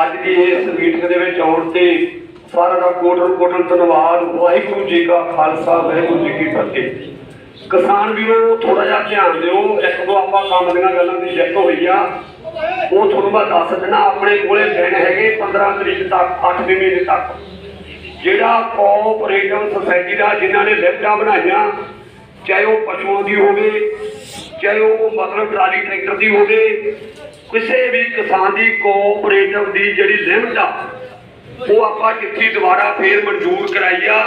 ਅੱਜ ਦੀ ਇਸ ਮੀਟਿੰਗ ਦੇ ਵਿੱਚ ਆਉਣ ਤੇ ਸਾਰਿਆਂ ਦਾ ਕੋਟਨ ਕੋਟਨ ਧੰਨਵਾਦ। ਵਾਹਿਗੁਰੂ ਜੀ ਕਾ ਖਾਲਸਾ, ਵਾਹਿਗੁਰੂ ਜੀ ਕੀ ਫਤਿਹ। ਕਿਸਾਨ ਵੀਰੋ ਥੋੜਾ ਜਿਹਾ ਧਿਆਨ ਦਿਓ। ਇੱਕ ਦੋ ਆਪਾਂ ਕੰਮ ਦੀਆਂ ਗੱਲਾਂ ਦੀ ਜਿੱਤ ਹੋਈ ਆ। ਉਹ ਤੁਹਾਨੂੰ ਮੈਂ ਦੱਸ ਦਿੰਦਾ, ਆਪਣੇ ਕੋਲੇ ਦਿਨ ਹੈਗੇ 15 ਤਰੀਕ ਤੱਕ 8 ਮਹੀਨੇ ਤੱਕ। ਜਿਹੜਾ ਕੋਆਪਰੇਟਿਵ ਸੁਸਾਇਟੀ ਦਾ, ਜਿਨ੍ਹਾਂ ਨੇ ਲਿਫਟਾਂ ਬਣਾਈਆਂ, ਚਾਹੇ ਉਹ ਪਸ਼ੂਆਂ ਦੀ ਹੋਵੇ ਚਾਹੇ ਉਹ ਮਤਲਬ ਟਰਾਲੀ ਟਰੈਕਟਰ ਦੀ ਹੋਵੇ, ਕਿਸੇ ਵੀ ਕਿਸਾਨ ਦੀ ਕੋਆਪਰੇਟਿਵ ਦੀ ਜਿਹੜੀ ਲਿਮਟ ਆ, ਉਹ ਆਪਾਂ ਚਿੱਠੀ ਦੁਬਾਰਾ ਫੇਰ ਮਨਜ਼ੂਰ ਕਰਾਈ ਆ।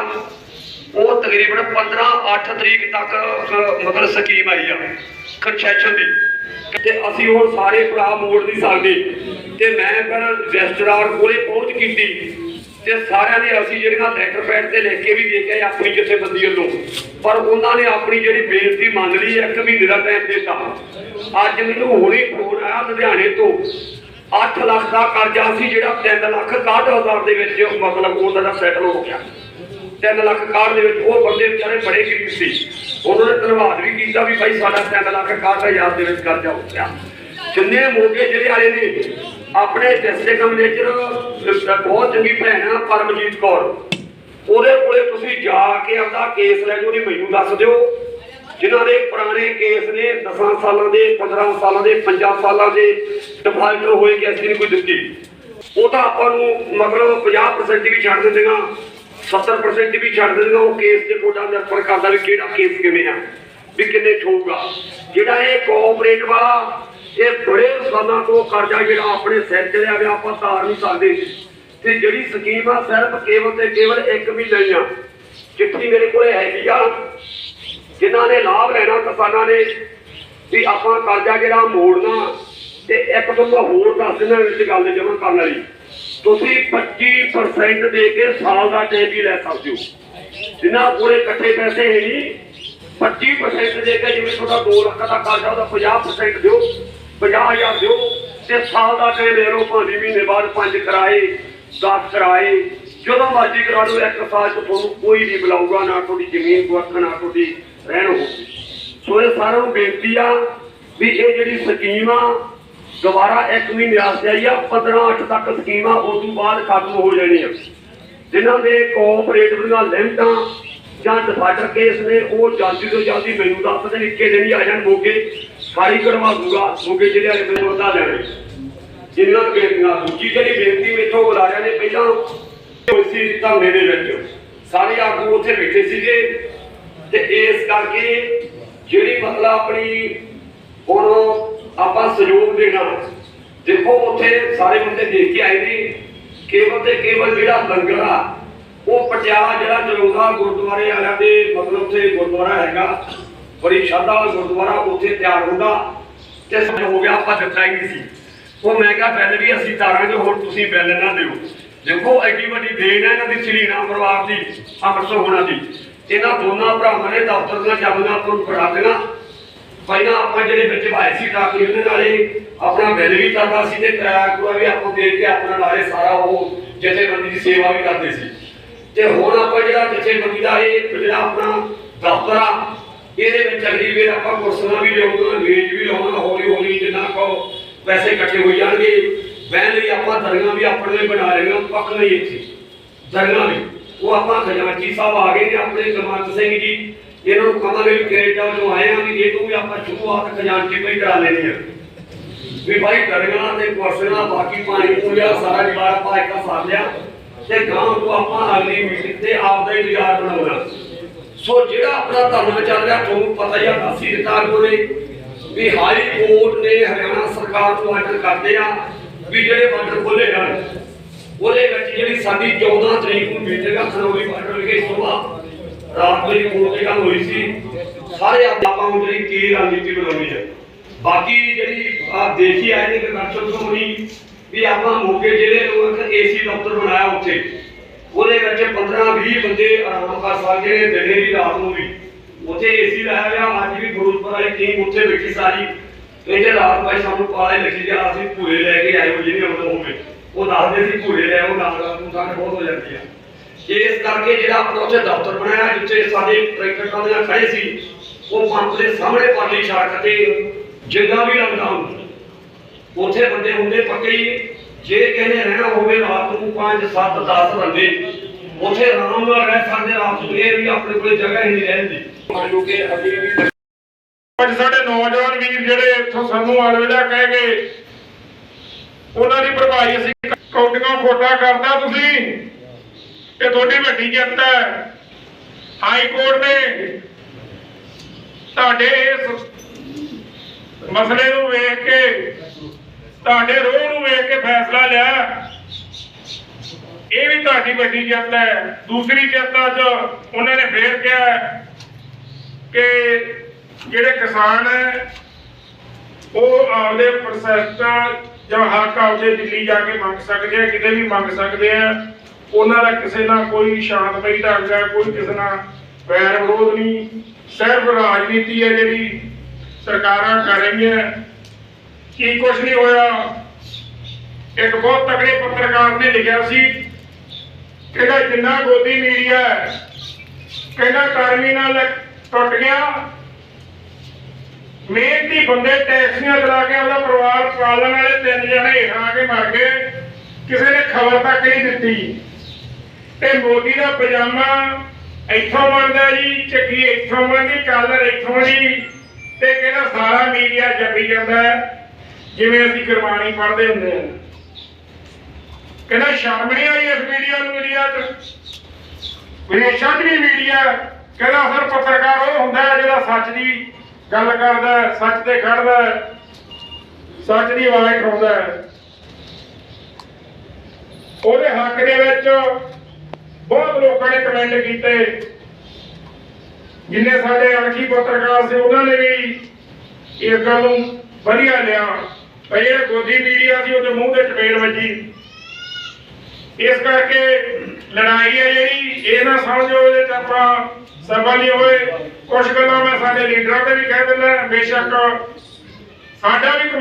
ਉਹ ਤਕਰੀਬਨ 15 8 ਤਰੀਕ ਤੱਕ ਮਤਲਬ ਸਕੀਮ ਆਈ ਆ ਕੰਸੈਸ਼ਨ ਦੀ। ਤੇ ਅਸੀਂ ਹੁਣ ਸਾਰੇ ਭਰਾ ਮੋੜ ਨਹੀਂ ਸਕਦੇ। ਤੇ ਮੈਂ ਫਿਰ ਰਜਿਸਟਰਾਰ ਕੋਲੇ ਪਹੁੰਚ ਕੀਤੀ। ਤੇ ਸਾਰਿਆਂ ਨੇ ਅਸੀਂ ਜਿਹੜੀਆਂ ਲੈਟਰ ਪੈਡ ਤੇ ਲਿਖ ਕੇ ਵੀ ਦੇ ਕੇ ਆਪਣੀ ਜਥੇਬੰਦੀ ਵੱਲੋਂ। ਪਰ ਉਹਨਾਂ ਨੇ ਆਪਣੀ ਜਿਹੜੀ ਬੇਨਤੀ ਮੰਨ ਲਈ ਇੱਕ ਮਹੀਨੇ ਦਾ ਟਾਈਮ ਦਿੱਤਾ। ਅੱਜ ਮੈਨੂੰ ਹੁਣੇ ਫੋਨ ਆਇਆ ਲੁਧਿਆਣੇ ਤੋਂ। 8 ਲੱਖ ਦਾ ਕਰਜ਼ਾ ਸੀ ਜਿਹੜਾ 3 ਲੱਖ 61000 ਦੇ ਵਿੱਚ ਮਤਲਬ ਉਹਨਾਂ ਦਾ ਸੈਟਲ ਹੋ ਗਿਆ। 3 ਲੱਖ ਕਾਰ ਦੇ ਵਿੱਚ ਉਹ ਬੰਦੇ ਵਿਚਾਰੇ ਬੜੇ ਗਰੀਬ ਸੀ। ਉਹਨਾਂ ਨੇ ਧੰਨਵਾਦ ਵੀ ਕੀਤਾ ਵੀ ਭਾਈ ਸਾਡਾ 3 ਲੱਖ ਕਾਰ ਹਜ਼ਾਰ ਦੇ ਵਿੱਚ ਕਰਜ਼ਾ ਹੋ ਗਿਆ। ਜਿੰਨੇ ਮੋਗੇ ਜਿਹੜੇ ਵਾਲੇ ਨੇ, ਆਪਣੇ ਡਿਸਟ੍ਰਿਕਟ ਮੈਨੇਜਰ ਬਹੁਤ ਚੰਗੀ ਭੈਣ ਆ, ਪਰਮਜੀਤ ਕੌਰ। ਉਹਦੇ ਕੋਲੇ ਤੁਸੀਂ ਜਾ ਕੇ ਆਪਦਾ ਕੇਸ ਲੈ ਜਾਓ ਨਹੀਂ ਮੈਨੂੰ ਦੱਸ ਦਿਓ। ਜਿਨ੍ਹਾਂ ਦੇ ਪੁਰਾਣੇ ਕੇਸ ਨੇ 10 ਸਾਲਾਂ ਦੇ 15 ਸਾਲਾਂ ਦੇ 5 ਸਾਲਾਂ ਦੇ ਡਿਫਾਲਟਰ ਹੋਏ ਕਿ ਅਸੀਂ ਕੋਈ ਦਿੱਤੀ। ਉਹ ਤਾਂ ਆਪਾਂ ਨੂੰ ਮਤਲਬ 50% ਵੀ ਛੱਡ ਦਿੰਦੀਆਂ 70% ਵੀ ਛੱਡ ਦਿੰਦੀਆਂ ਉਹ ਕੇਸ ਦੇ ਕੋਡਾਂ ਨਿਰਭਰ ਕਰਦਾ ਵੀ ਕਿਹੜਾ ਕੇਸ ਕਿਵੇਂ ਆ, ਵੀ ਕਿੰਨੇ ਛੋਊਗਾ ਜਿਹੜਾ ਇਹ ਕੋਆਪਰੇਟ ਵਾਲਾ ਇਹ ਬੜੇ ਸਾਲਾਂ ਤੋਂ ਕਰਜ਼ਾ ਜਿਹੜਾ ਆਪਣੇ ਸਿਰ ਤੇ ਲਿਆ ਗਿਆ, ਆਪਾਂ ਤਾਰ ਨਹੀਂ ਸਕਦੇ। ਤੇ ਜਿਹੜੀ ਸਕੀਮ ਆ, ਸਿਰਫ ਕੇਵਲ ਤੇ ਕੇਵਲ 1 ਮਹੀਨਾ ਹੀ ਆ। ਚਿੱਠੀ ਮੇਰੇ ਕੋਲੇ ਹੈਗੀ ਆ। ਜਿਨ੍ਹਾਂ ਨੇ ਲਾਭ ਲੈਣਾ ਕਿਸਾਨਾਂ ਨੇ, ਵੀ ਆਪਾਂ ਕਰਜ਼ਾ ਜਿਹੜਾ ਮੋੜਨਾ, ਤੇ ਇੱਕ ਤੋਂ ਹੋਰ ਦੱਸ ਦਿੰਦਾ ਵਿੱਚ ਗੱਲ ਜਮਾ ਕਰਨ ਵਾਲੀ। ਤੁਸੀਂ 25% ਦੇ ਕੇ ਸਾਲ ਦਾ ਟਾਈਮ ਵੀ ਲੈ ਸਕਦੇ ਹੋ। ਜਿਨ੍ਹਾਂ ਕੋਲੇ ਇਕੱਠੇ ਪੈਸੇ ਹੈ ਨਹੀਂ 25% ਦੇ ਕੇ ਜਿਵੇਂ ਤੁਹਾਡਾ 2 ਲੱਖ ਦਾ ਕਰਜ਼ਾ, ਉਹਦਾ 50% ਦਿਓ। 50000 ਦਿਓ ਤੇ ਸਾਲ ਦਾ ਟਾਈਮ ਲੈ ਲਓ ਭਾਵੇਂ ਮਹੀਨੇ ਬਾਅਦ ਪੰਜ ਕਰਾਏ 10 ਕਰਾਏ, ਜਦੋਂ ਮਰਜ਼ੀ ਕਰਾ ਲਓ, ਇੱਕ ਸਾਲ ਚ ਤੁਹਾਨੂੰ ਕੋਈ ਨਹੀਂ ਬੁਲਾਊਗਾ, ਨਾ ਤੁਹਾਡੀ ਜ਼ਮੀਨ ਕੋ ਅੱਖ ਨਾ ਤੁਹਾਡੀ ਰਹਿਣ ਹੋਊਗੀ ਸੋ ਇਹ ਸਾਰਿਆਂ ਨੂੰ ਬੇਨਤੀ ਆ ਵੀ ਇਹ ਜਿਹੜੀ ਸਕੀਮ ਆ, ਦੁਬਾਰਾ ਇੱਕ ਮਹੀਨੇ ਵਾਸਤੇ ਆਈ ਆ 15 8 ਤੱਕ ਸਕੀਮਾਂ ਉਸ ਤੋਂ ਬਾਅਦ ਖਤਮ ਹੋ ਜਾਣੀ ਆ। ਜਿਨ੍ਹਾਂ ਦੇ ਕੋਆਪਰੇਟਿਵ ਦੀਆਂ ਲਿਮਟਾਂ ਜਾਂ ਡਿਫਾਲਟਰ ਕੇਸ ਨੇ, ਉਹ ਜਲਦੀ ਤੋਂ ਜਲਦੀ ਮੈਨੂੰ ਦੱਸ ਦੇਣ, ਇੱਕੇ ਦਿਨ ਹੀ ਆ ਜਾਣ ਮੋਗੇ ਸਾਰੀ ਕਰਵਾ ਦੂਗਾ ਮੋਗੇ ਜਿਹੜੇ ਵਾਲੇ ਮੈਨੂੰ ਬਤਾ ਦੇਣ ਜਿਨ੍ਹਾਂ ਬੇਨਤੀਆਂ ਦੂਜੀ ਜਿਹੜੀ ਬੇਨਤੀ ਮੇਥੋਂ ਬੁਲਾਇਆ ਨੇ, ਪਹਿਲਾਂ ਹੋਈ ਸੀ ਧਰਨੇ ਦੇ ਵਿੱਚ ਸਾਰੇ ਆਗੂ ਉੱਥੇ ਬੈਠੇ ਸੀਗੇ। ਤੇ ਇਸ ਕਰਕੇ ਜਿਹੜੀ ਮਤਲਬ ਆਪਣੀ ਹੁਣ ਆਪਾਂ ਸਹਿਯੋਗ ਦੇਣਾ ਦੇਖੋ, ਉੱਥੇ ਸਾਰੇ ਬੰਦੇ ਦੇਖ ਕੇ ਆਏ ਨੇ। ਕੇਵਲ ਤੇ ਕੇਵਲ ਜਿਹੜਾ ਲੰਗਰ ਆ, ਉਹ ਪਟਿਆਲਾ ਜਿਹੜਾ ਚਲਾਉਂਦਾ ਗੁਰਦੁਆਰੇ ਵਾਲਿਆਂ ਦੇ ਮਤਲਬ ਉੱਥੇ ਗੁਰਦੁਆਰਾ ਹੈਗਾ। ਬੜੀ ਸ਼ਰਧਾ ਵਾਲਾ ਗੁਰਦੁਆਰਾ ਉੱਥੇ ਤਿਆਰ ਹੁੰਦਾ ਤੇ ਸਾਨੂੰ ਹੋ ਗਿਆ ਆਪਾਂ ਦਿੱਤਾ ਹੀ ਨਹੀਂ ਸੀ। ਉਹ ਮੈਂ ਕਿਹਾ, ਬਿੱਲ ਵੀ ਅਸੀਂ ਤਾਰਾਂਗੇ ਹੁਣ ਤੁਸੀਂ ਬਿੱਲ ਨਾ ਦਿਓ। ਦੇਖੋ, ਐਡੀ ਵੱਡੀ ਦੇਣ ਹੈ ਇਹਨਾਂ ਦੀ ਸ੍ਰੀਨਾ ਪਰਿਵਾਰ ਦੀ ਅੰਮ੍ਰਿਤਸਰ ਹੋਣਾ ਦੀ। ਇਹਨਾਂ ਦੋਨਾਂ ਭਰਾਵਾਂ ਨੇ ਦਫ਼ਤਰ ਦੀਆਂ ਚਾਬੀਆਂ ਆਪਾਂ ਨੂੰ ਫੜਾ ਦੇਣਾ ਪਹਿਲਾਂ ਆਪਾਂ ਜਿਹੜੇ ਵਿੱਚ ਭਾਏ ਸੀ ਟਰੱਕ ਉਹਦੇ ਨਾਲੇ ਆਪਣਾ ਬਿੱਲ ਵੀ ਕਰਦਾ ਸੀ ਤੇ ਕਿਰਾਇਆ ਕਰੂਆ ਵੀ ਆਪਾਂ ਦੇ ਕੇ ਆਪਣਾ ਨਾਲੇ ਸਾਰਾ ਉਹ ਜਥੇਬੰਦੀ ਦੀ ਸੇਵਾ ਵੀ ਕਰਦੇ ਸੀ। ਤੇ ਹੁਣ ਆਪਾਂ ਜਿਹੜਾ ਜਥੇਬੰਦੀ ਦਾ ਇਹ ਜਿਹੜਾ ਆਪਣਾ ਦਫ਼ਤਰ ਆ ਇਹਦੇ ਵਿੱਚ ਅਗਲੀ ਵੇਰ ਆਪਾਂ ਕੁਰਸੀਆਂ ਵੀ ਲਿਆਉਂਗੇ ਮੇਜ਼ ਵੀ ਲਾਉਣਾ ਹੌਲੀ ਹੌਲੀ ਜਿੰਨਾ ਕੋ ਪੈਸੇ ਇਕੱਠੇ ਹੋ ਜਾਣਗੇ। ਬਹਿਣ ਲਈ ਆਪਾਂ ਦਰਗਾਹ ਵੀ ਆਪਣੇ ਲਈ ਬਣਾ ਰਹੇ ਹਾਂ, ਪੱਕ ਨਹੀਂ ਇੱਥੇ। ਦਰਗਾਹ ਵੀ। ਉਹ ਆਪਾਂ ਖਜ਼ਾਨਚੀ ਸਾਹਿਬ ਆ ਗਏ ਨੇ ਆਪਣੇ ਗੁਰਮੰਤ ਸਿੰਘ ਜੀ। ਇਹਨਾਂ ਨੂੰ ਕਹਾਂਗੇ ਕੈਨੇਡਾ ਤੋਂ ਆਏ ਆ ਵੀ ਇਹ ਤੋਂ ਵੀ ਆਪਾਂ ਸ਼ੁਰੂਆਤ ਖਜ਼ਾਨਚੀ ਤੋਂ ਹੀ ਕਰਾ ਲੈਣੀ ਆ ਵੀ ਭਾਈ ਦਰਗਾਹ ਤੇ ਕੁਰਸੀਆਂ ਬਾਕੀ ਪਾਣੀ ਪੂਜਾ, ਸਾਰਾ ਜਵਾਰ ਆਪਾਂ ਇੱਕ ਸਾਰ ਲਿਆ ਤੇ ਗਾਂ ਤੋਂ ਆਪਾਂ ਅਗਲੀ ਮੀਟਿੰਗ ਤੇ ਆਪਦਾ ਹੀ ਬਾਜ਼ਾਰ ਬਣਾਉਣਾ। ਸੋ ਜਿਹੜਾ ਆਪਣਾ ਧਰਨਾ ਚੱਲ ਰਿਹਾ, ਤੁਹਾਨੂੰ ਪਤਾ ਹੀ ਆ ਦੱਸੀ ਦਿੱਤਾ ਕੋਲੇ ਵੀ ਹਾਈ ਕੋਰਟ ਨੇ ਹਰਿਆਣਾ ਸਰਕਾਰ ਨੂੰ ਆਰਡਰ ਕਰਦੇ ਆ ਵੀ ਜਿਹੜੇ ਬਾਰਡਰ ਖੋਲੇ ਜਾਣ। ਉਹਦੇ ਵਿੱਚ ਜਿਹੜੀ ਸਾਡੀ 14 ਤਰੀਕ ਨੂੰ ਮੀਟਿੰਗ ਆ ਬਾਰਡਰ ਵਿਖੇ ਸੁਬਾਹ ਰਾਤ ਨੂੰ ਕੋਰਟ ਦੀ ਗੱਲ ਹੋਈ ਸੀ। ਸਾਰੇ ਆਪਾਂ ਨੂੰ ਜਿਹੜੀ ਕੀ ਰਣਨੀਤੀ ਬਣਾਉਣੀ ਹੈ ਬਾਕੀ ਜਿਹੜੀ, ਆ, ਦੇਖੀ ਆਏ ਨੇ ਕਨਵੈਨਸ਼ਨ ਤੋਂ ਹੋਣੀ ਵੀ ਆਪਾਂ ਮੋਗੇ ਜਿਹੜੇ ਲੋਕ ਏਸੀ ਦਫ਼ਤਰ ਬਣਾਇਆ ਉੱਥੇ। ਉਹਦੇ ਵਿੱਚ 15 20 ਬੰਦੇ ਆਰਾਮ ਕਰ ਸਕਦੇ ਨੇ ਦਿਨੇ ਵੀ ਰਾਤ ਨੂੰ ਵੀ। ਉੱਥੇ ਏਸੀ ਲਾਇਆ ਗਿਆ, ਅੱਜ ਵੀ ਗੁਰੂਪੁਰ ਵਾਲੀ ਟੀਮ ਉੱਥੇ ਬੈਠੀ ਸਾਰੀ। ਕਹਿੰਦੇ ਰਾਤ ਭਾਈ ਸਾਨੂੰ ਪਾਲੇ ਲਿਖੀ ਗਿਆ ਅਸੀਂ ਭੂਰੇ ਲੈ ਕੇ ਆਏ ਹੋ ਜਿਹਨੇ ਉਦੋਂ ਹੋਵੇ। ਉਹ ਦੱਸਦੇ ਸੀ ਭੂਰੇ ਲੈ ਉਹ ਨਾਲ ਨੂੰ ਸਾਨੂੰ ਬਹੁਤ ਹੋ ਜਾਂਦੀ ਆ। ਇਸ ਕਰਕੇ ਜਿਹੜਾ ਆਪਣਾ ਉੱਥੇ ਦਫ਼ਤਰ ਬਣਾਇਆ, ਜਿੱਥੇ ਸਾਡੇ ਟਰੈਕਟਰ ਟਰਾਲੀਆਂ ਖੜੇ ਸੀ, ਉਹ ਪੰਪ ਦੇ ਸਾਹਮਣੇ ਪਾਲੀ ਸੜਕ ਤੇ ਜਿੰਦਾ ਵੀ ਲੱਗਦਾ ਹੁੰਦਾ, ਉੱਥੇ ਬੰਦੇ ਹੁੰਦੇ ਪੱਕੇ ਹੀ। ਜੇ ਕਹਿੰਦੇ ਰਹਿਣਾ ਹੋਵੇ ਰਾਤ ਨੂੰ 5 7 10 ਬੰਦੇ ਉੱਥੇ ਆਰਾਮ ਨਾਲ ਰਹਿ ਸਕਦੇ ਰਾਤ ਨੂੰ ਇਹ ਵੀ ਆਪਣੇ ਕੋਲ ਜਗ੍ਹਾ ਹੀ ਨਹੀਂ ਰਹਿੰਦੀ ਮੰਨੋ ਕਿ ਅਭੀ ਵੀ ਅੱਜ ਸਾਡੇ ਨੌਜਵਾਨ ਵੀਰ ਜਿਹੜੇ ਇੱਥੋਂ ਸਾਨੂੰ ਆਲਵੇਲਾ ਕਹਿ ਗਏ ਉਹਨਾਂ ਦੀ ਭਰਪਾਈ ਅਸੀਂ ਕੌਡੀਆਂ ਫੋਟਾ ਕਰਦਾ ਤੁਸੀਂ। ਇਹ ਤੁਹਾਡੀ ਵੱਡੀ ਜਿੱਤ ਹੈ। ਹਾਈ ਕੋਰਟ ਨੇ ਤੁਹਾਡੇ ਇਸ ਮਸਲੇ ਨੂੰ ਕੇ ਤੁਹਾਡੇ ਰੋਹ ਨੂੰ ਵੇਖ ਕੇ ਫੈਸਲਾ ਲਿਆ। ਇਹ ਵੀ ਤੁਹਾਡੀ ਵੱਡੀ ਜਿੱਤ ਹੈ। ਦੂਸਰੀ ਜਿੱਤ ਅੱਜ ਉਹਨਾਂ ਨੇ ਫੇਰ ਕਿਹਾ ਕਿ ਜਿਹੜੇ ਕਿਸਾਨ ਹੈ, ਉਹ ਆਪਦੇ ਪ੍ਰੋਸੈਸਟਾਂ ਜਾਂ ਹੱਕ ਆਪਦੇ ਦਿੱਲੀ ਜਾ ਕੇ ਮੰਗ ਸਕਦੇ ਆ, ਕਿਤੇ ਵੀ ਮੰਗ ਸਕਦੇ ਆ। ਉਹਨਾਂ ਦਾ ਕਿਸੇ ਨਾਲ ਕੋਈ ਸ਼ਾਂਤਮਈ ਢੰਗ ਹੈ, ਕੋਈ ਕਿਸੇ ਨਾਲ ਵੈਰ ਵਿਰੋਧ ਨਹੀਂ। ਸਿਰਫ ਰਾਜਨੀਤੀ ਹੈ ਜਿਹੜੀ ਸਰਕਾਰਾਂ ਕਰ ਰਹੀਆਂ। ਕੀ ਕੁਝ ਨਹੀਂ ਹੋਇਆ। ਇੱਕ ਬਹੁਤ ਤਕੜੇ ਪੱਤਰਕਾਰ ਨੇ ਲਿਖਿਆ ਸੀ ਕਹਿੰਦਾ ਜਿੰਨਾ ਗੋਦੀ ਮੀਡੀਆ ਹੈ ਕਹਿੰਦਾ ਟਰਮੀਨਲ ਟੁੱਟ ਗਿਆ। ਮਿਹਨਤੀ ਬੰਦੇ ਟੈਕਸੀਆਂ ਚਲਾ ਕੇ ਆਪਦਾ ਪਰਿਵਾਰ ਪਾਲਣ ਵਾਲੇ ਤਿੰਨ ਜਣੇ ਹੇਠਾਂ ਆ ਕੇ ਮਰ ਗਏ। ਕਿਸੇ ਨੇ ਖਬਰ ਤੱਕ ਨਹੀਂ ਦਿੱਤੀ। ਤੇ ਮੋਦੀ ਦਾ ਪਜਾਮਾ ਇੱਥੋਂ ਬਣਦਾ ਜੀ ਚੱਕੀ ਇੱਥੋਂ ਬਣਦੀ ਕਾਲਰ ਇੱਥੋਂ ਜੀ ਤੇ ਕਹਿੰਦਾ ਸਾਰਾ ਮੀਡੀਆ ਜੱਪੀ ਜਾਂਦਾ ਹੈ, ਜਿਵੇਂ ਅਸੀਂ ਗੁਰਬਾਣੀ ਪੜ੍ਹਦੇ ਹੁੰਦੇ ਹਾਂ ਕਹਿੰਦਾ ਸ਼ਰਮ ਨਹੀਂ ਆਈ ਇਸ ਮੀਡੀਆ ਨੂੰ ਮੀਡੀਆ 'ਚ? ਵਿਦੇਸ਼ਾਂ 'ਚ ਵੀ ਮੀਡੀਆ ਕਹਿੰਦਾ ਅਸਲ ਪੱਤਰਕਾਰ ਉਹ ਹੁੰਦਾ ਹੈ ਜਿਹੜਾ ਸੱਚ ਦੀ ਗੱਲ ਕਰਦਾ ਹੈ, ਸੱਚ ਤੇ ਖੜਦਾ ਹੈ, ਸੱਚ ਦੀ ਆਵਾਜ਼ ਉਠਾਉਂਦਾ ਹੈ। ਉਹਦੇ ਹੱਕ ਦੇ ਵਿੱਚ ਬਹੁਤ ਲੋਕਾਂ ਨੇ ਕਮੈਂਟ ਕੀਤੇ। ਜਿੰਨੇ ਸਾਡੇ ਅਣਖੀ ਪੱਤਰਕਾਰ ਸੀ ਉਹਨਾਂ ਨੇ ਵੀ ਇਸ ਗੱਲ ਨੂੰ ਵਧੀਆ ਲਿਆ। ਪਰ ਜਿਹੜਾ ਗੋਦੀ ਮੀਡੀਆ ਸੀ ਉਹਦੇ ਮੂੰਹ ਤੇ ਚਪੇੜ ਵੱਜੀ। ਇਸ ਕਰਕੇ ਲੜਾਈ ਹੈ ਜਿਹੜੀ, ਇਹ ਨਾ ਸਮਝੋ ਇਹਦੇ ਚ ਆਪਾਂ ਸਫਲ ਨਹੀਂ ਹੋਏ। ਕੁਝ ਗੱਲਾਂ ਮੈਂ ਸਾਡੇ ਲੀਡਰਾਂ ਤੇ ਵੀ ਕਹਿ ਦਿੰਦਾ, ਬੇਸ਼ੱਕ ਸਾਡਾ ਵੀ